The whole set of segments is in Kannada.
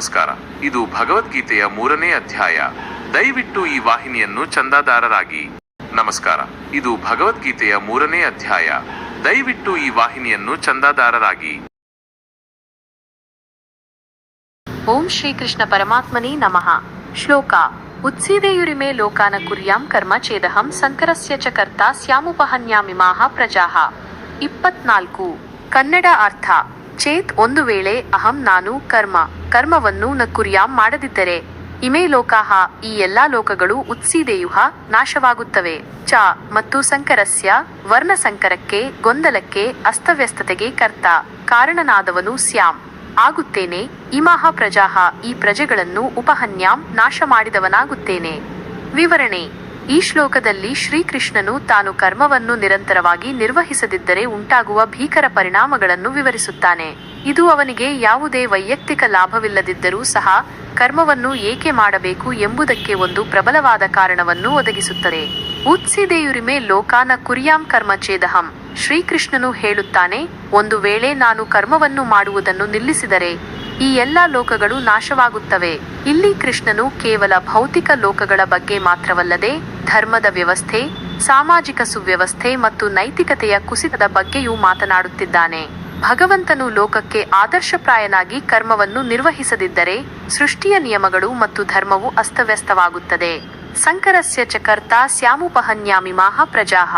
ನಮಸ್ಕಾರ. ಇದು ಭಗವದ್ಗೀತೆಯ ಮೂರನೇ ಅಧ್ಯಾಯ. ದಯವಿಟ್ಟು ಈ ವಾಹಿನಿಯನ್ನು ಚಂದಾದಾರರಾಗಿ. ನಮಸ್ಕಾರ. ಇದು ಭಗವದ್ಗೀತೆಯ ಮೂರನೇ ಅಧ್ಯಾಯ. ದಯವಿಟ್ಟು ಈ ವಾಹಿನಿಯನ್ನು ಚಂದಾದಾರರಾಗಿ. ಓಂ ಶ್ರೀಕೃಷ್ಣ ಪರಮಾತ್ಮನೇ ನಮಃ. ಶ್ಲೋಕ. ಉತ್ಸೀದೆಯುರಿಮೆ ಲೋಕಾನ ಕುರ್ಯಾಂ ಕರ್ಮ ಚೇದಹಂ ಸಂಕರಸ್ಯ ಚ ಕರ್ತ ಸ್ಯಾಮುಪಹನ್ಯಾಮಿಮಾಹ ಪ್ರಜಾಹ. ಇಪ್ಪತ್ನಾಲ್ಕು. ಕನ್ನಡ ಅರ್ಥ. ಚೇತ್ ಒಂದು ವೇಳೆ ಅಹಂ ನಾನು ಕರ್ಮ, ಕರ್ಮವನ್ನು ನ ಮಾಡದಿದ್ದರೆ, ಇಮೇ ಲೋಕಾಹ, ಈ ಎಲ್ಲಾ ಲೋಕಗಳು ಉತ್ಸೀದೇಯುಹ ನಾಶವಾಗುತ್ತವೆ. ಚ, ಮತ್ತು ಸಂಕರಸ್ಯ, ವರ್ಣ ಸಂಕರಕ್ಕೆ, ಗೊಂದಲಕ್ಕೆ, ಅಸ್ತವ್ಯಸ್ತತೆಗೆ ಕರ್ತ, ಕಾರಣನಾದವನು ಸ್ಯಾಂ ಆಗುತ್ತೇನೆ, ಇಮಾಹ ಪ್ರಜಾಹ, ಈ ಪ್ರಜೆಗಳನ್ನು ಉಪಹನ್ಯಾಂ ನಾಶ ಮಾಡಿದವನಾಗುತ್ತೇನೆ ವಿವರಣೆ ಈ ಶ್ಲೋಕದಲ್ಲಿ ಶ್ರೀಕೃಷ್ಣನು ತಾನು ಕರ್ಮವನ್ನು ನಿರಂತರವಾಗಿ ನಿರ್ವಹಿಸದಿದ್ದರೆ ಉಂಟಾಗುವ ಭೀಕರ ಪರಿಣಾಮಗಳನ್ನು ವಿವರಿಸುತ್ತಾನೆ. ಇದು ಅವನಿಗೆ ಯಾವುದೇ ವೈಯಕ್ತಿಕ ಲಾಭವಿಲ್ಲದಿದ್ದರೂ ಸಹ ಕರ್ಮವನ್ನು ಏಕೆ ಮಾಡಬೇಕು ಎಂಬುದಕ್ಕೆ ಒಂದು ಪ್ರಬಲವಾದ ಕಾರಣವನ್ನು ಒದಗಿಸುತ್ತದೆ. ಉತ್ಸಿದೆಯುರಿಮೆ ಲೋಕಾನ ಕುರಿಯಾಂ ಕರ್ಮ ಛೇದಹಂ. ಶ್ರೀಕೃಷ್ಣನು ಹೇಳುತ್ತಾನೆ, ಒಂದು ವೇಳೆ ನಾನು ಕರ್ಮವನ್ನು ಮಾಡುವುದನ್ನು ನಿಲ್ಲಿಸಿದರೆ ಈ ಎಲ್ಲಾ ಲೋಕಗಳು ನಾಶವಾಗುತ್ತವೆ. ಇಲ್ಲಿ ಕೃಷ್ಣನು ಕೇವಲ ಭೌತಿಕ ಲೋಕಗಳ ಬಗ್ಗೆ ಮಾತ್ರವಲ್ಲದೆ ಧರ್ಮದ ವ್ಯವಸ್ಥೆ, ಸಾಮಾಜಿಕ ಸುವ್ಯವಸ್ಥೆ ಮತ್ತು ನೈತಿಕತೆಯ ಕುಸಿತದ ಬಗ್ಗೆಯೂ ಮಾತನಾಡುತ್ತಿದ್ದಾನೆ. ಭಗವಂತನು ಲೋಕಕ್ಕೆ ಆದರ್ಶಪ್ರಾಯನಾಗಿ ಕರ್ಮವನ್ನು ನಿರ್ವಹಿಸದಿದ್ದರೆ ಸೃಷ್ಟಿಯ ನಿಯಮಗಳು ಮತ್ತು ಧರ್ಮವು ಅಸ್ತವ್ಯಸ್ತವಾಗುತ್ತದೆ. ಸಂಕರಸ್ಯ ಚಕರ್ತ ಸ್ಯಾಮುಪಹನ್ಯಾಮಿ ಮಾಹ ಪ್ರಜಾಹ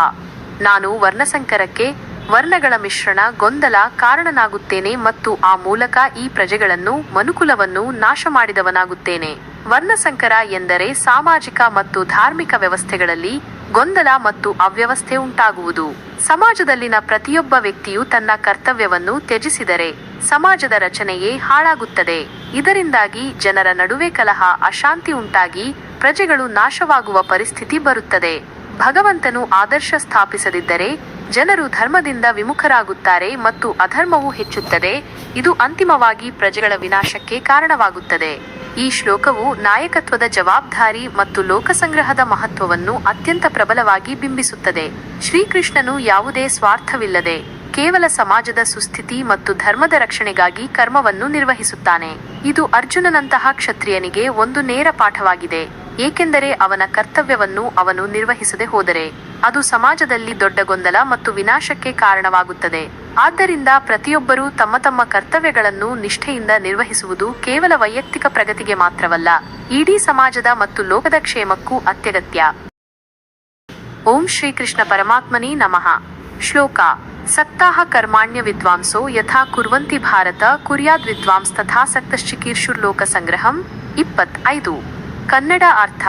ನಾನು ವರ್ಣಸಂಕರಕ್ಕೆ ವರ್ಣಗಳ ಮಿಶ್ರಣ ಗೊಂದಲ ಕಾರಣನಾಗುತ್ತೇನೆ ಮತ್ತು ಆ ಮೂಲಕ ಈ ಪ್ರಜೆಗಳನ್ನು, ಮನುಕುಲವನ್ನು ನಾಶ ಮಾಡಿದವನಾಗುತ್ತೇನೆ ವರ್ಣಸಂಕರ ಎಂದರೆ ಸಾಮಾಜಿಕ ಮತ್ತು ಧಾರ್ಮಿಕ ವ್ಯವಸ್ಥೆಗಳಲ್ಲಿ ಗೊಂದಲ ಮತ್ತು ಅವ್ಯವಸ್ಥೆ ಉಂಟಾಗುವುದು. ಸಮಾಜದಲ್ಲಿನ ಪ್ರತಿಯೊಬ್ಬ ವ್ಯಕ್ತಿಯು ತನ್ನ ಕರ್ತವ್ಯವನ್ನು ತ್ಯಜಿಸಿದರೆ ಸಮಾಜದ ರಚನೆಯೇ ಹಾಳಾಗುತ್ತದೆ. ಇದರಿಂದಾಗಿ ಜನರ ನಡುವೆ ಕಲಹ, ಅಶಾಂತಿ ಉಂಟಾಗಿ ಪ್ರಜೆಗಳು ನಾಶವಾಗುವ ಪರಿಸ್ಥಿತಿ ಬರುತ್ತದೆ. ಭಗವಂತನು ಆದರ್ಶ ಸ್ಥಾಪಿಸದಿದ್ದರೆ ಜನರು ಧರ್ಮದಿಂದ ವಿಮುಖರಾಗುತ್ತಾರೆ ಮತ್ತು ಅಧರ್ಮವು ಹೆಚ್ಚುತ್ತದೆ. ಇದು ಅಂತಿಮವಾಗಿ ಪ್ರಜೆಗಳ ವಿನಾಶಕ್ಕೆ ಕಾರಣವಾಗುತ್ತದೆ. ಈ ಶ್ಲೋಕವು ನಾಯಕತ್ವದ ಜವಾಬ್ದಾರಿ ಮತ್ತು ಲೋಕಸಂಗ್ರಹದ ಮಹತ್ವವನ್ನು ಅತ್ಯಂತ ಪ್ರಬಲವಾಗಿ ಬಿಂಬಿಸುತ್ತದೆ. ಶ್ರೀಕೃಷ್ಣನು ಯಾವುದೇ ಸ್ವಾರ್ಥವಿಲ್ಲದೆ ಕೇವಲ ಸಮಾಜದ ಸುಸ್ಥಿತಿ ಮತ್ತು ಧರ್ಮದ ರಕ್ಷಣೆಗಾಗಿ ಕರ್ಮವನ್ನು ನಿರ್ವಹಿಸುತ್ತಾನೆ. ಇದು ಅರ್ಜುನನಂತಹ ಕ್ಷತ್ರಿಯನಿಗೆ ಒಂದು ನೇರ ಪಾಠವಾಗಿದೆ, ಏಕೆಂದರೆ ಅವನ ಕರ್ತವ್ಯವನ್ನು ಅವನು ನಿರ್ವಹಿಸದೆ ಹೋದರೆ. ಅದು ಸಮಾಜದಲ್ಲಿ ದೊಡ್ಡ ಗೊಂದಲ ಮತ್ತು ವಿನಾಶಕ್ಕೆ ಕಾರಣವಾಗುತ್ತದೆ. ಆದ್ದರಿಂದ ಪ್ರತಿಯೊಬ್ಬರೂ ತಮ್ಮ ತಮ್ಮ ಕರ್ತವ್ಯಗಳನ್ನು ನಿಷ್ಠೆಯಿಂದ ನಿರ್ವಹಿಸುವುದು ಕೇವಲ ವೈಯಕ್ತಿಕ ಪ್ರಗತಿಗೆ ಮಾತ್ರವಲ್ಲ, ಇಡೀ ಸಮಾಜದ ಮತ್ತು ಲೋಕದ ಕ್ಷೇಮಕ್ಕೂ ಅತ್ಯಗತ್ಯ. ಓಂ ಶ್ರೀಕೃಷ್ಣ ಪರಮಾತ್ಮನೇ ನಮಃ. ಶ್ಲೋಕ. ಸಕ್ತಾಹ ಕರ್ಮಾಣ್ಯ ವಿದ್ವಾಂಸೋ ಯಥಾ ಕುರ್ವಂತಿ ಭಾರತ ಕುರ್ಯಾದ್ ವಿದ್ವಾಂಸ್ ತಥಾ ಸಕ್ತಶ್ಚಿಕೀರ್ಷುರ್ಲೋಕ ಸಂಗ್ರಹಂ ಇಪ್ಪತ್ ಐದು ಕನ್ನಡ ಅರ್ಥ.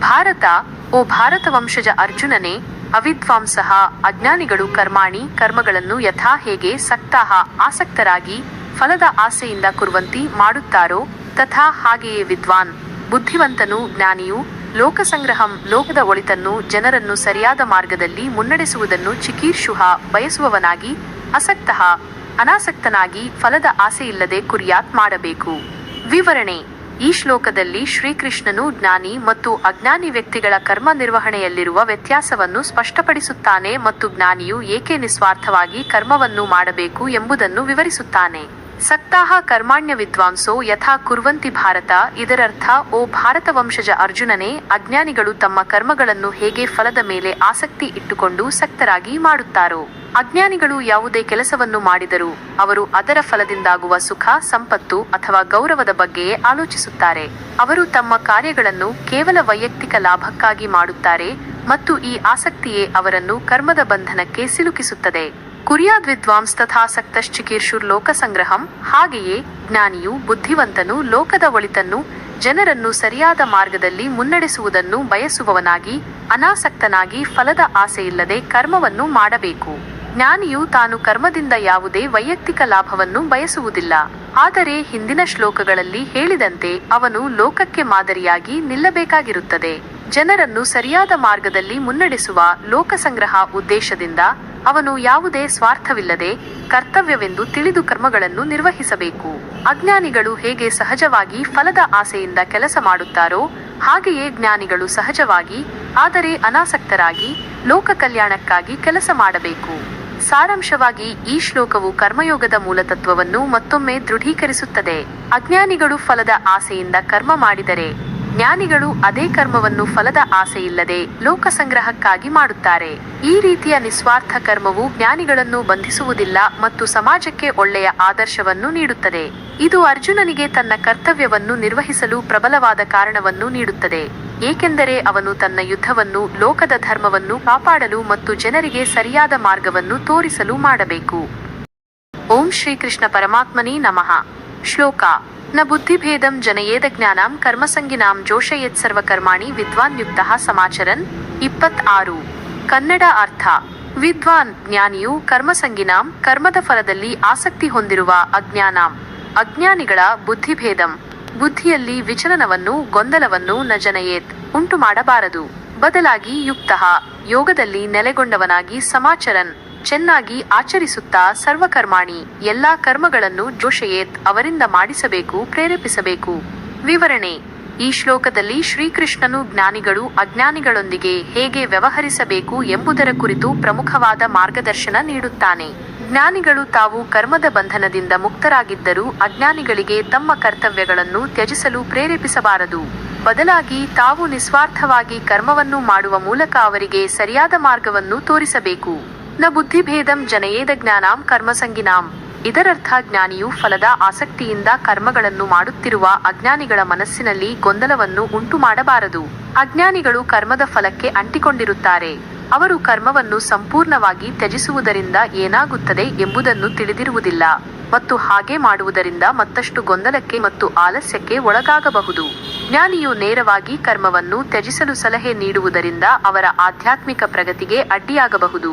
ಭಾರತ, ಓ ಭಾರತ ವಂಶಜ ಅರ್ಜುನನೇ, ಅವಿದ್ವಾಂಸಃ, ಅಜ್ಞಾನಿಗಳು ಕರ್ಮಾಣಿ, ಕರ್ಮಗಳನ್ನು ಯಥಾ ಹೇಗೆ ಸಕ್ತಾಹ, ಆಸಕ್ತರಾಗಿ ಫಲದ ಆಸೆಯಿಂದ ಕುರುವಂತಿ ಮಾಡುತ್ತಾರೋ ತಥಾ ಹಾಗೆಯೇ ವಿದ್ವಾನ್. ಬುದ್ಧಿವಂತನು, ಜ್ಞಾನಿಯು, ಲೋಕಸಂಗ್ರಹಂ, ಲೋಕದ ಒಳಿತನ್ನು ಜನರನ್ನು ಸರಿಯಾದ ಮಾರ್ಗದಲ್ಲಿ ಮುನ್ನಡೆಸುವುದನ್ನು ಚಿಕೀರ್ಷುಹ ಬಯಸುವವನಾಗಿ ಅಸಕ್ತಃ, ಅನಾಸಕ್ತನಾಗಿ ಫಲದ ಆಸೆಯಿಲ್ಲದೆ ಕುರಿಯಾತ್ ಮಾಡಬೇಕು. ವಿವರಣೆ ಈ ಶ್ಲೋಕದಲ್ಲಿ ಶ್ರೀಕೃಷ್ಣನು ಜ್ಞಾನಿ ಮತ್ತು ಅಜ್ಞಾನಿ ವ್ಯಕ್ತಿಗಳ ಕರ್ಮ ನಿರ್ವಹಣೆಯಲ್ಲಿರುವ ವ್ಯತ್ಯಾಸವನ್ನು ಸ್ಪಷ್ಟಪಡಿಸುತ್ತಾನೆ ಮತ್ತು ಜ್ಞಾನಿಯು ಏಕೆ ನಿಸ್ವಾರ್ಥವಾಗಿ ಕರ್ಮವನ್ನು ಮಾಡಬೇಕು ಎಂಬುದನ್ನು ವಿವರಿಸುತ್ತಾನೆ. ಸಕ್ತಾಹ ಕರ್ಮಾಣ್ಯ ವಿದ್ವಾಂಸೋ ಯಥಾ ಕುರ್ವಂತಿ ಭಾರತ, ಇದರರ್ಥ, ಓ ಭಾರತ ವಂಶಜ ಅರ್ಜುನನೇ, ಅಜ್ಞಾನಿಗಳು ತಮ್ಮ ಕರ್ಮಗಳನ್ನು ಹೇಗೆ ಫಲದ ಮೇಲೆ ಆಸಕ್ತಿ ಇಟ್ಟುಕೊಂಡು ಸಕ್ತರಾಗಿ ಮಾಡುತ್ತಾರೋ. ಅಜ್ಞಾನಿಗಳು ಯಾವುದೇ ಕೆಲಸವನ್ನು ಮಾಡಿದರೂ ಅವರು ಅದರ ಫಲದಿಂದಾಗುವ ಸುಖ, ಸಂಪತ್ತು ಅಥವಾ ಗೌರವದ ಬಗ್ಗೆಯೇ ಆಲೋಚಿಸುತ್ತಾರೆ. ಅವರು ತಮ್ಮ ಕಾರ್ಯಗಳನ್ನು ಕೇವಲ ವೈಯಕ್ತಿಕ ಲಾಭಕ್ಕಾಗಿ ಮಾಡುತ್ತಾರೆ ಮತ್ತು ಈ ಆಸಕ್ತಿಯೇ ಅವರನ್ನು ಕರ್ಮದ ಬಂಧನಕ್ಕೆ ಸಿಲುಕಿಸುತ್ತದೆ. ಕುರಿಯಾದ್ ವಿದ್ವಾಂಸ್ ತಥಾಸಕ್ತಶ್ಚಿಕೀರ್ಷುರ್ ಲೋಕ ಸಂಗ್ರಹಂ ಹಾಗೆಯೇ ಜ್ಞಾನಿಯು ಬುದ್ಧಿವಂತನು ಲೋಕದ ಒಳಿತನ್ನು, ಜನರನ್ನು ಸರಿಯಾದ ಮಾರ್ಗದಲ್ಲಿ ಮುನ್ನಡೆಸುವುದನ್ನು ಬಯಸುವವನಾಗಿ, ಅನಾಸಕ್ತನಾಗಿ ಫಲದ ಆಸೆಯಿಲ್ಲದೆ ಕರ್ಮವನ್ನು ಮಾಡಬೇಕು. ಜ್ಞಾನಿಯು ತಾನು ಕರ್ಮದಿಂದ ಯಾವುದೇ ವೈಯಕ್ತಿಕ ಲಾಭವನ್ನು ಬಯಸುವುದಿಲ್ಲ. ಆದರೆ ಹಿಂದಿನ ಶ್ಲೋಕಗಳಲ್ಲಿ ಹೇಳಿದಂತೆ ಅವನು ಲೋಕಕ್ಕೆ ಮಾದರಿಯಾಗಿ ನಿಲ್ಲಬೇಕಾಗಿರುತ್ತದೆ. ಜನರನ್ನು ಸರಿಯಾದ ಮಾರ್ಗದಲ್ಲಿ ಮುನ್ನಡೆಸುವ ಲೋಕಸಂಗ್ರಹ ಉದ್ದೇಶದಿಂದ ಅವನು ಯಾವುದೇ ಸ್ವಾರ್ಥವಿಲ್ಲದೆ ಕರ್ತವ್ಯವೆಂದು ತಿಳಿದು ಕರ್ಮಗಳನ್ನು ನಿರ್ವಹಿಸಬೇಕು. ಅಜ್ಞಾನಿಗಳು ಹೇಗೆ ಸಹಜವಾಗಿ ಫಲದ ಆಸೆಯಿಂದ ಕೆಲಸ ಮಾಡುತ್ತಾರೋ, ಹಾಗೆಯೇ ಜ್ಞಾನಿಗಳು ಸಹಜವಾಗಿ, ಆದರೆ ಅನಾಸಕ್ತರಾಗಿ ಲೋಕ ಕಲ್ಯಾಣಕ್ಕಾಗಿ ಕೆಲಸ ಮಾಡಬೇಕು. ಸಾರಾಂಶವಾಗಿ ಈ ಶ್ಲೋಕವು ಕರ್ಮಯೋಗದ ಮೂಲತತ್ವವನ್ನು ಮತ್ತೊಮ್ಮೆ ದೃಢೀಕರಿಸುತ್ತದೆ. ಅಜ್ಞಾನಿಗಳು ಫಲದ ಆಸೆಯಿಂದ ಕರ್ಮ ಮಾಡಿದರೆ, ಜ್ಞಾನಿಗಳು ಅದೇ ಕರ್ಮವನ್ನು ಫಲದ ಆಸೆಯಿಲ್ಲದೆ ಲೋಕ ಸಂಗ್ರಹಕ್ಕಾಗಿ ಮಾಡುತ್ತಾರೆ. ಈ ರೀತಿಯ ನಿಸ್ವಾರ್ಥ ಕರ್ಮವು ಜ್ಞಾನಿಗಳನ್ನು ಬಂಧಿಸುವುದಿಲ್ಲ ಮತ್ತು ಸಮಾಜಕ್ಕೆ ಒಳ್ಳೆಯ ಆದರ್ಶವನ್ನು ನೀಡುತ್ತದೆ. ಇದು ಅರ್ಜುನನಿಗೆ ತನ್ನ ಕರ್ತವ್ಯವನ್ನು ನಿರ್ವಹಿಸಲು ಪ್ರಬಲವಾದ ಕಾರಣವನ್ನು ನೀಡುತ್ತದೆ. ಏಕೆಂದರೆ ಅವನು ತನ್ನ ಯುದ್ಧವನ್ನು, ಲೋಕದ ಧರ್ಮವನ್ನು ಕಾಪಾಡಲು ಮತ್ತು ಜನರಿಗೆ ಸರಿಯಾದ ಮಾರ್ಗವನ್ನು ತೋರಿಸಲು ಮಾಡಬೇಕು. ಓಂ ಶ್ರೀಕೃಷ್ಣ ಪರಮಾತ್ಮನೇ ನಮಃ. ಶ್ಲೋಕ, ನ ಬುದ್ಧಿಭೇದಂ ಜನಯೇದ ಜ್ಞಾನಾಂ ಕರ್ಮಸಂಗಿನಾಂ ಜೋಷಯೇತ್ ಸರ್ವಕರ್ಮಾಣಿ ವಿದ್ವಾನ್ ಯುಕ್ತಃ ಸಮಾಚರನ್. ಇಪ್ಪತ್ ಆರು ಕನ್ನಡ ಅರ್ಥ, ವಿದ್ವಾನ್ ಜ್ಞಾನಿಯು ಕರ್ಮಸಂಗಿನಾಂ ಕರ್ಮದ ಫಲದಲ್ಲಿ ಆಸಕ್ತಿ ಹೊಂದಿರುವ ಅಜ್ಞಾನಾಂ. ಅಜ್ಞಾನಿಗಳ ಬುದ್ಧಿಭೇದಂ ಬುದ್ಧಿಯಲ್ಲಿ ವಿಚಲನವನ್ನು, ಗೊಂದಲವನ್ನು ನ ಜನಯೇತ್ ಉಂಟು ಮಾಡಬಾರದು. ಬದಲಾಗಿ ಯುಕ್ತಃ. ಯೋಗದಲ್ಲಿ ನೆಲೆಗೊಂಡವನಾಗಿ ಸಮಾಚರನ್, ಚೆನ್ನಾಗಿ ಆಚರಿಸುತ್ತಾ ಸರ್ವಕರ್ಮಾಣಿ, ಎಲ್ಲಾ ಕರ್ಮಗಳನ್ನು ಜೋಷಯೇತ್ ಅವರಿಂದ ಮಾಡಿಸಬೇಕು, ಪ್ರೇರೇಪಿಸಬೇಕು. ವಿವರಣೆ, ಈ ಶ್ಲೋಕದಲ್ಲಿ ಶ್ರೀಕೃಷ್ಣನು ಜ್ಞಾನಿಗಳು, ಅಜ್ಞಾನಿಗಳೊಂದಿಗೆ ಹೇಗೆ ವ್ಯವಹರಿಸಬೇಕು ಎಂಬುದರ ಕುರಿತು ಪ್ರಮುಖವಾದ ಮಾರ್ಗದರ್ಶನ ನೀಡುತ್ತಾನೆ. ಜ್ಞಾನಿಗಳು ತಾವು ಕರ್ಮದ ಬಂಧನದಿಂದ ಮುಕ್ತರಾಗಿದ್ದರೂ ಅಜ್ಞಾನಿಗಳಿಗೆ ತಮ್ಮ ಕರ್ತವ್ಯಗಳನ್ನು ತ್ಯಜಿಸಲು ಪ್ರೇರೇಪಿಸಬಾರದು. ಬದಲಾಗಿ ತಾವು ನಿಸ್ವಾರ್ಥವಾಗಿ ಕರ್ಮವನ್ನು ಮಾಡುವ ಮೂಲಕ ಅವರಿಗೆ ಸರಿಯಾದ ಮಾರ್ಗವನ್ನು ತೋರಿಸಬೇಕು. ನ ಬುದ್ಧಿಭೇದಂ ಜನಯೇದ ಜ್ಞಾನಾಂ ಕರ್ಮಸಂಗಿನಾಂ. ಇದರರ್ಥ ಜ್ಞಾನಿಯು ಫಲದ ಆಸಕ್ತಿಯಿಂದ ಕರ್ಮಗಳನ್ನು ಮಾಡುತ್ತಿರುವ ಅಜ್ಞಾನಿಗಳ ಮನಸ್ಸಿನಲ್ಲಿ ಗೊಂದಲವನ್ನು ಉಂಟು ಮಾಡಬಾರದು ಅಜ್ಞಾನಿಗಳು ಕರ್ಮದ ಫಲಕ್ಕೆ ಅಂಟಿಕೊಂಡಿರುತ್ತಾರೆ. ಅವರು ಕರ್ಮವನ್ನು ಸಂಪೂರ್ಣವಾಗಿ ತ್ಯಜಿಸುವುದರಿಂದ ಏನಾಗುತ್ತದೆ ಎಂಬುದನ್ನು ತಿಳಿದಿರುವುದಿಲ್ಲ ಮತ್ತು ಹಾಗೆ ಮಾಡುವುದರಿಂದ ಮತ್ತಷ್ಟು ಗೊಂದಲಕ್ಕೆ ಮತ್ತು ಆಲಸ್ಯಕ್ಕೆ ಒಳಗಾಗಬಹುದು. ಜ್ಞಾನಿಯು ನೇರವಾಗಿ ಕರ್ಮವನ್ನು ತ್ಯಜಿಸಲು ಸಲಹೆ ನೀಡುವುದರಿಂದ ಅವರ ಆಧ್ಯಾತ್ಮಿಕ ಪ್ರಗತಿಗೆ ಅಡ್ಡಿಯಾಗಬಹುದು.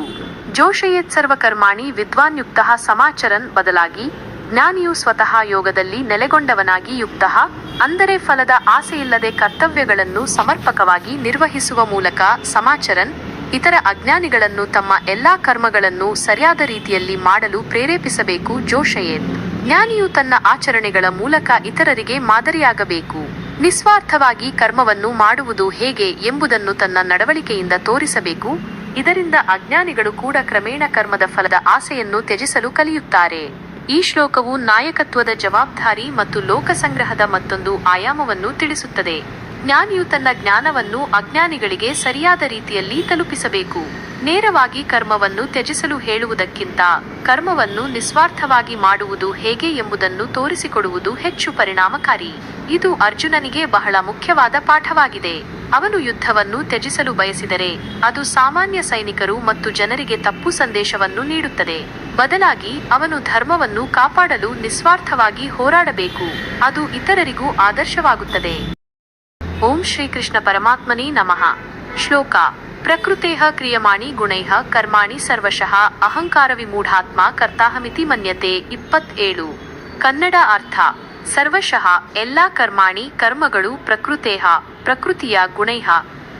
ಜೋಶಯೇತ್ ಸರ್ವಕರ್ಮಾಣಿ ವಿದ್ವಾನ್ ಯುಕ್ತಃ ಸಮಾಚರನ್ ಬದಲಾಗಿ, ಜ್ಞಾನಿಯು ಸ್ವತಃ ಯೋಗದಲ್ಲಿ ನೆಲೆಗೊಂಡವನಾಗಿ ಯುಕ್ತಃ, ಅಂದರೆ ಫಲದ ಆಸೆಯಿಲ್ಲದೆ ಕರ್ತವ್ಯಗಳನ್ನು ಸಮರ್ಪಕವಾಗಿ ನಿರ್ವಹಿಸುವ ಮೂಲಕ ಸಮಾಚರನ್ ಇತರ ಅಜ್ಞಾನಿಗಳನ್ನು ತಮ್ಮ ಎಲ್ಲಾ ಕರ್ಮಗಳನ್ನು ಸರಿಯಾದ ರೀತಿಯಲ್ಲಿ ಮಾಡಲು ಪ್ರೇರೇಪಿಸಬೇಕು ಜೋಶಯೇನ್ ಜ್ಞಾನಿಯು ತನ್ನ ಆಚರಣೆಗಳ ಮೂಲಕ ಇತರರಿಗೆ ಮಾದರಿಯಾಗಬೇಕು. ನಿಸ್ವಾರ್ಥವಾಗಿ ಕರ್ಮವನ್ನು ಮಾಡುವುದು ಹೇಗೆ ಎಂಬುದನ್ನು ತನ್ನ ನಡವಳಿಕೆಯಿಂದ ತೋರಿಸಬೇಕು. ಇದರಿಂದ ಅಜ್ಞಾನಿಗಳು ಕೂಡ ಕ್ರಮೇಣ ಕರ್ಮದ ಫಲದ ಆಸೆಯನ್ನು ತ್ಯಜಿಸಲು ಕಲಿಯುತ್ತಾರೆ. ಈ ಶ್ಲೋಕವು ನಾಯಕತ್ವದ ಜವಾಬ್ದಾರಿ ಮತ್ತು ಲೋಕಸಂಗ್ರಹದ ಮತ್ತೊಂದು ಆಯಾಮವನ್ನು ತಿಳಿಸುತ್ತದೆ. ಜ್ಞಾನಿಯು ತನ್ನ ಜ್ಞಾನವನ್ನು ಅಜ್ಞಾನಿಗಳಿಗೆ ಸರಿಯಾದ ರೀತಿಯಲ್ಲಿ ತಲುಪಿಸಬೇಕು. ನೇರವಾಗಿ ಕರ್ಮವನ್ನು ತ್ಯಜಿಸಲು ಹೇಳುವುದಕ್ಕಿಂತ ಕರ್ಮವನ್ನು ನಿಸ್ವಾರ್ಥವಾಗಿ ಮಾಡುವುದು ಹೇಗೆ ಎಂಬುದನ್ನು ತೋರಿಸಿಕೊಡುವುದು ಹೆಚ್ಚು ಪರಿಣಾಮಕಾರಿ. ಇದು ಅರ್ಜುನನಿಗೆ ಬಹಳ ಮುಖ್ಯವಾದ ಪಾಠವಾಗಿದೆ. ಅವನು ಯುದ್ಧವನ್ನು ತ್ಯಜಿಸಲು ಬಯಸಿದರೆ ಅದು ಸಾಮಾನ್ಯ ಸೈನಿಕರು ಮತ್ತು ಜನರಿಗೆ ತಪ್ಪು ಸಂದೇಶವನ್ನು ನೀಡುತ್ತದೆ. ಬದಲಾಗಿ ಅವನು ಧರ್ಮವನ್ನು ಕಾಪಾಡಲು ನಿಸ್ವಾರ್ಥವಾಗಿ ಹೋರಾಡಬೇಕು. ಅದು ಇತರರಿಗೂ ಆದರ್ಶವಾಗುತ್ತದೆ. ಓಂ ಶ್ರೀಕೃಷ್ಣ ಪರಮಾತ್ಮನೇ ನಮಃ. ಶ್ಲೋಕ ಪ್ರಕೃತೆ ಕ್ರಿಯಮಾಣಿ ಗುಣೈಹ ಕರ್ಮಾಣಿ ಸರ್ವಶಃ ಅಹಂಕಾರ ವಿಮೂಢಾತ್ಮ ಕರ್ತಾಹಮಿತಿ ಮನ್ಯತೆ ಇಪ್ಪತ್ತೇಳು. ಕನ್ನಡ ಅರ್ಥ, ಸರ್ವಶಃ ಎಲ್ಲಾ ಕರ್ಮಾಣಿ ಕರ್ಮಗಳು ಪ್ರಕೃತೇಹ, ಪ್ರಕೃತಿಯ ಗುಣೈಹ.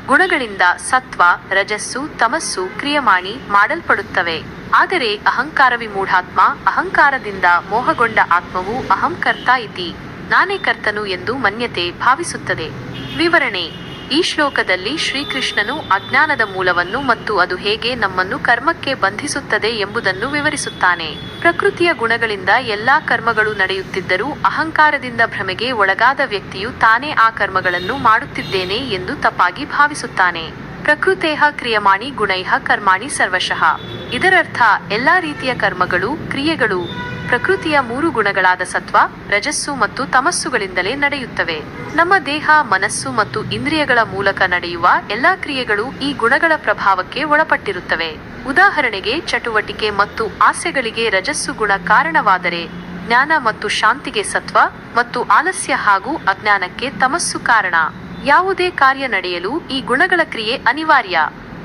ಗುಣಗಳಿಂದ ಸತ್ವ, ರಜಸ್ಸು, ತಮಸ್ಸು ಕ್ರಿಯಮಾಣಿ ಮಾಡಲ್ಪಡುತ್ತವೆ. ಆದರೆ ಅಹಂಕಾರ ವಿಮೂಢಾತ್ಮ ಅಹಂಕಾರದಿಂದ ಮೋಹಗೊಂಡ ಆತ್ಮವು ಅಹಂಕರ್ತ ಇತಿ. ನಾನೇ ಕರ್ತನು ಎಂದು ಮನ್ಯತೆ ಭಾವಿಸುತ್ತದೆ. ವಿವರಣೆ, ಈ ಶ್ಲೋಕದಲ್ಲಿ ಶ್ರೀಕೃಷ್ಣನು ಅಜ್ಞಾನದ ಮೂಲವನ್ನು ಮತ್ತು ಅದು ಹೇಗೆ ನಮ್ಮನ್ನು ಕರ್ಮಕ್ಕೆ ಬಂಧಿಸುತ್ತದೆ ಎಂಬುದನ್ನು ವಿವರಿಸುತ್ತಾನೆ. ಪ್ರಕೃತಿಯ ಗುಣಗಳಿಂದ ಎಲ್ಲಾ ಕರ್ಮಗಳು ನಡೆಯುತ್ತಿದ್ದರೂ ಅಹಂಕಾರದಿಂದ ಭ್ರಮೆಗೆ ಒಳಗಾದ ವ್ಯಕ್ತಿಯು ತಾನೇ ಆ ಕರ್ಮಗಳನ್ನು ಮಾಡುತ್ತಿದ್ದೇನೆ ಎಂದು ತಪ್ಪಾಗಿ ಭಾವಿಸುತ್ತಾನೆ. ಪ್ರಕೃತೇಹ ಕ್ರಿಯಮಾಣಿ ಗುಣೈಹ ಕರ್ಮಾಣಿ ಸರ್ವಶಃ. ಇದರರ್ಥ ಎಲ್ಲಾ ರೀತಿಯ ಕರ್ಮಗಳು, ಕ್ರಿಯೆಗಳು ಪ್ರಕೃತಿಯ ಮೂರು ಗುಣಗಳಾದ ಸತ್ವ, ರಜಸ್ಸು ಮತ್ತು ತಮಸ್ಸುಗಳಿಂದಲೇ ನಡೆಯುತ್ತವೆ. ನಮ್ಮ ದೇಹ, ಮನಸ್ಸು ಮತ್ತು ಇಂದ್ರಿಯಗಳ ಮೂಲಕ ನಡೆಯುವ ಎಲ್ಲಾ ಕ್ರಿಯೆಗಳು ಈ ಗುಣಗಳ ಪ್ರಭಾವಕ್ಕೆ ಒಳಪಟ್ಟಿರುತ್ತವೆ. ಉದಾಹರಣೆಗೆ, ಚಟುವಟಿಕೆ ಮತ್ತು ಆಸೆಗಳಿಗೆ ರಜಸ್ಸು ಗುಣ ಕಾರಣವಾದರೆ, ಜ್ಞಾನ ಮತ್ತು ಶಾಂತಿಗೆ ಸತ್ವ ಮತ್ತು ಆಲಸ್ಯ ಹಾಗೂ ಅಜ್ಞಾನಕ್ಕೆ ತಮಸ್ಸು ಕಾರಣ. ಯಾವುದೇ ಕಾರ್ಯ ನಡೆಯಲು ಈ ಗುಣಗಳ ಕ್ರಿಯೆ ಅನಿವಾರ್ಯ.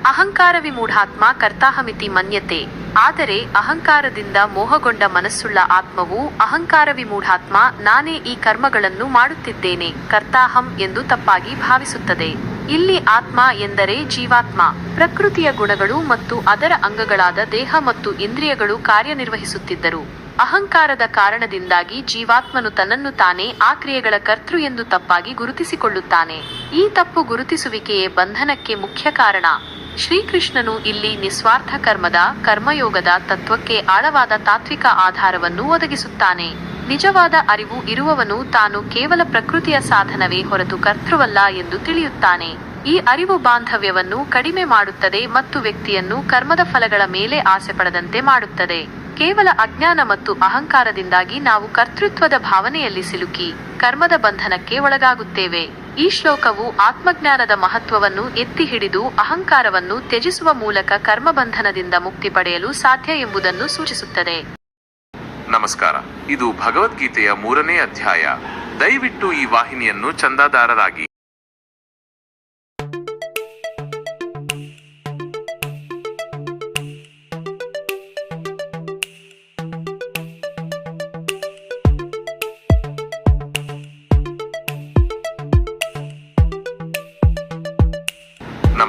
ಅಹಂಕಾರ ವಿಮೂಢಾತ್ಮ ಕರ್ತಾಹಮಿತಿ ಮನ್ಯತೆ. ಆದರೆ ಅಹಂಕಾರದಿಂದ ಮೋಹಗೊಂಡ ಮನಸ್ಸುಳ್ಳ ಆತ್ಮವು ಅಹಂಕಾರ ವಿಮೂಢಾತ್ಮ ನಾನೇ ಈ ಕರ್ಮಗಳನ್ನು ಮಾಡುತ್ತಿದ್ದೇನೆ, ಕರ್ತಾಹಂ ಎಂದು ತಪ್ಪಾಗಿ ಭಾವಿಸುತ್ತದೆ. ಇಲ್ಲಿ ಆತ್ಮ ಎಂದರೆ ಜೀವಾತ್ಮ. ಪ್ರಕೃತಿಯ ಗುಣಗಳು ಮತ್ತು ಅದರ ಅಂಗಗಳಾದ ದೇಹ ಮತ್ತು ಇಂದ್ರಿಯಗಳು ಕಾರ್ಯನಿರ್ವಹಿಸುತ್ತಿದ್ದರು. ಅಹಂಕಾರದ ಕಾರಣದಿಂದಾಗಿ ಜೀವಾತ್ಮನು ತನ್ನನ್ನು ತಾನೇ ಆ ಕ್ರಿಯೆಗಳ ಕರ್ತೃ ಎಂದು ತಪ್ಪಾಗಿ ಗುರುತಿಸಿಕೊಳ್ಳುತ್ತಾನೆ. ಈ ತಪ್ಪು ಗುರುತಿಸುವಿಕೆಯೇ ಬಂಧನಕ್ಕೆ ಮುಖ್ಯ ಕಾರಣ. ಶ್ರೀಕೃಷ್ಣನು ಇಲ್ಲಿ ನಿಸ್ವಾರ್ಥ ಕರ್ಮದ, ಕರ್ಮಯೋಗದ ತತ್ವಕ್ಕೆ ಆಳವಾದ ತಾತ್ವಿಕ ಆಧಾರವನ್ನು ಒದಗಿಸುತ್ತಾನೆ. ನಿಜವಾದ ಅರಿವು ಇರುವವನು ತಾನು ಕೇವಲ ಪ್ರಕೃತಿಯ ಸಾಧನವೇ ಹೊರತು ಕರ್ತೃವಲ್ಲ ಎಂದು ತಿಳಿಯುತ್ತಾನೆ. ಈ ಅರಿವು ಬಾಂಧವ್ಯವನ್ನು ಕಡಿಮೆ ಮಾಡುತ್ತದೆ ಮತ್ತು ವ್ಯಕ್ತಿಯನ್ನು ಕರ್ಮದ ಫಲಗಳ ಮೇಲೆ ಆಸೆ ಪಡದಂತೆ ಮಾಡುತ್ತದೆ. ಕೇವಲ ಅಜ್ಞಾನ ಮತ್ತು ಅಹಂಕಾರದಿಂದಾಗಿ ನಾವು ಕರ್ತೃತ್ವದ ಭಾವನೆಯಲ್ಲಿ ಸಿಲುಕಿ ಕರ್ಮದ ಬಂಧನಕ್ಕೆ ಒಳಗಾಗುತ್ತೇವೆ. ಈ ಶ್ಲೋಕವು ಆತ್ಮಜ್ಞಾನದ ಮಹತ್ವವನ್ನು ಎತ್ತಿ ಹಿಡಿದು ಅಹಂಕಾರವನ್ನು ತ್ಯಜಿಸುವ ಮೂಲಕ ಕರ್ಮಬಂಧನದಿಂದ ಮುಕ್ತಿ ಪಡೆಯಲು ಸಾಧ್ಯ ಎಂಬುದನ್ನು ಸೂಚಿಸುತ್ತದೆ. ನಮಸ್ಕಾರ. ಇದು ಭಗವದ್ಗೀತೆಯ ಮೂರನೇ ಅಧ್ಯಾಯ. ದಯವಿಟ್ಟು ಈ ವಾಹಿನಿಯನ್ನು ಚಂದಾದಾರರಾಗಿ